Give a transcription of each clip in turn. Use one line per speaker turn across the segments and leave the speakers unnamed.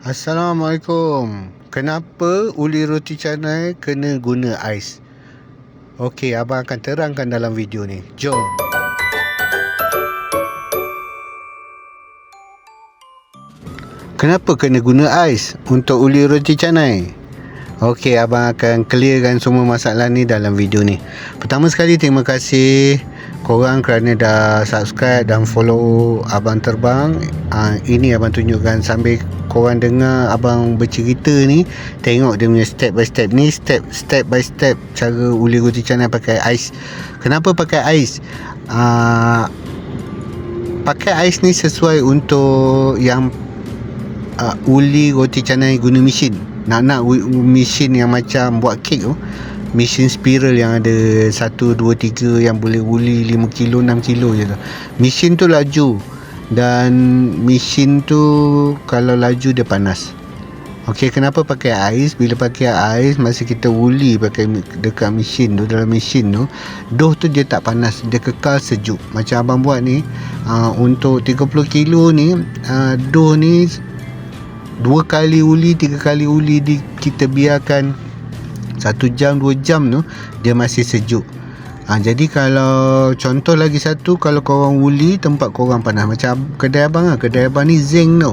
Assalamualaikum. Kenapa uli roti canai kena guna ais? Okey, abang akan terangkan dalam video ni. Jom. Kenapa kena guna ais untuk uli roti canai? Okey, abang akan clearkan semua masalah ni dalam video ni. Pertama sekali terima kasih korang kerana dah subscribe dan follow abang terbang uh, ini abang tunjukkan sambil korang dengar abang bercerita ni tengok dia punya step by step ni step step by step cara uli roti canai pakai ais. Kenapa pakai ais? Uh, pakai ais ni sesuai untuk yang uh, uli roti canai guna mesin. Nak nak mesin yang macam buat kek tu mesin spiral yang ada 1, 2, 3 yang boleh uli 5 kilo, 6 kilo je tu mesin tu laju dan mesin tu kalau laju dia panas Okey, kenapa pakai ais? Bila pakai ais, masa kita uli pakai dekat mesin tu, dalam mesin tu, doh tu dia tak panas, dia kekal sejuk. Macam abang buat ni, uh, untuk 30 kilo ni, uh, doh ni dua kali uli, tiga kali uli di, kita biarkan satu jam dua jam tu dia masih sejuk. Ha, jadi kalau contoh lagi satu kalau korang uli tempat korang panas. Macam kedai abang lah. Kedai abang ni zinc tu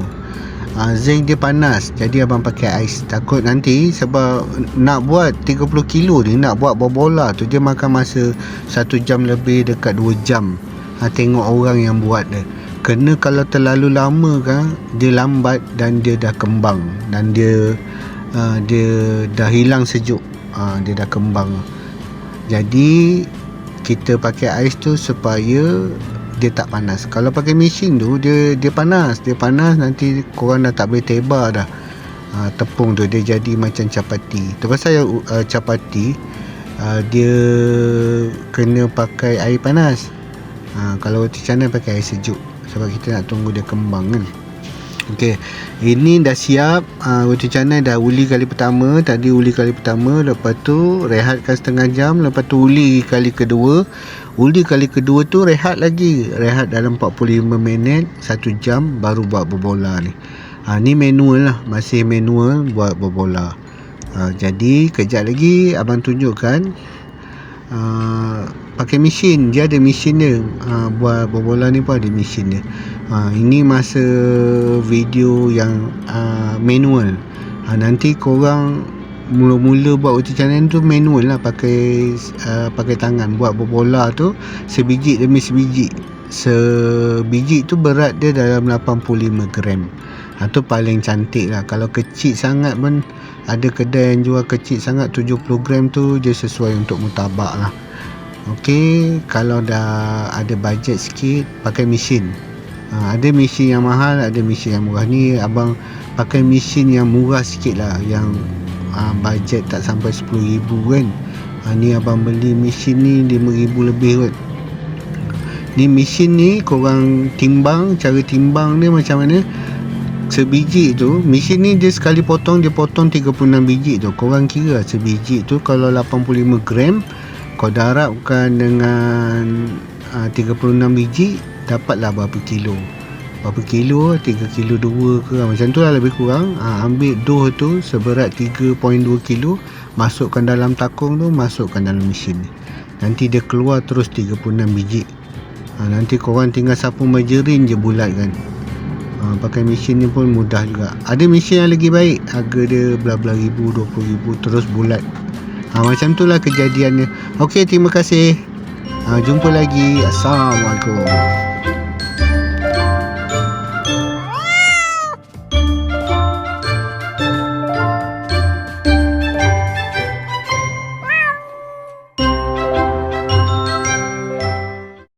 ha, zinc dia panas. Jadi abang pakai ais. Takut nanti sebab nak buat 30 kilo ni nak buat bola tu dia makan masa satu jam lebih dekat dua jam. Ha, tengok orang yang buat dia. Kena kalau terlalu lama kan dia lambat dan dia dah kembang. Dan dia uh, dia dah hilang sejuk ha, dia dah kembang. Jadi kita pakai ais tu supaya dia tak panas. Kalau pakai mesin tu dia dia panas. Dia panas nanti korang dah tak boleh tebar dah. Ha, tepung tu dia jadi macam capati tu pasal uh, capati uh, dia kena pakai air panas. Ha, kalau roti canai pakai air sejuk. Sebab kita nak tunggu dia kembang kan Okey. Ini dah siap uh, roti canai dah uli kali pertama, tadi uli kali pertama, lepas tu rehatkan setengah jam, lepas tu uli kali kedua. Uli kali kedua tu rehat lagi, rehat dalam 45 minit, 1 jam baru buat berbola ni. Ha, ni manual lah, masih manual buat berbola. Ha, jadi kejap lagi abang tunjukkan uh, pakai mesin dia ada mesin dia uh, buat bola ni pun ada mesin dia uh, ini masa video yang uh, manual. Uh, nanti korang mula-mula buat roti canai tu manual lah pakai uh, pakai tangan. Buat bola tu sebiji demi sebiji. Sebiji tu berat dia dalam 85 gram. Itu paling cantik lah. Kalau kecil sangat pun ada kedai yang jual kecil sangat 70 gram tu dia sesuai untuk mutabak lah. Okey, kalau dah ada bajet sikit pakai mesin. Ha, ada mesin yang mahal, ada mesin yang murah. Ni abang pakai mesin yang murah sikit lah yang ha, bajet tak sampai 10,000 kan. Ha, ni abang beli mesin ni 5,000 lebih kot. Ni mesin ni korang timbang, cara timbang dia macam mana? Sebiji tu, mesin ni dia sekali potong, dia potong 36 biji tu. Korang kira sebiji tu kalau 85 gram, kau darabkan dengan uh, 36 biji dapatlah berapa kilo. Berapa kilo? 3 kilo 2 ke? Macam tu lah lebih kurang. Uh, ambil doh tu seberat 3.2 kilo masukkan dalam takung tu masukkan dalam mesin. Nanti dia keluar terus 36 biji. Uh, nanti korang tinggal sapu majerin je bulat kan. Uh, pakai mesin ni pun mudah juga. Ada mesin yang lagi baik. Harga dia belah-belah ribu 20 ribu terus bulat. Ha, macam itulah kejadiannya. Okey terima kasih. Ha, jumpa lagi. Assalamualaikum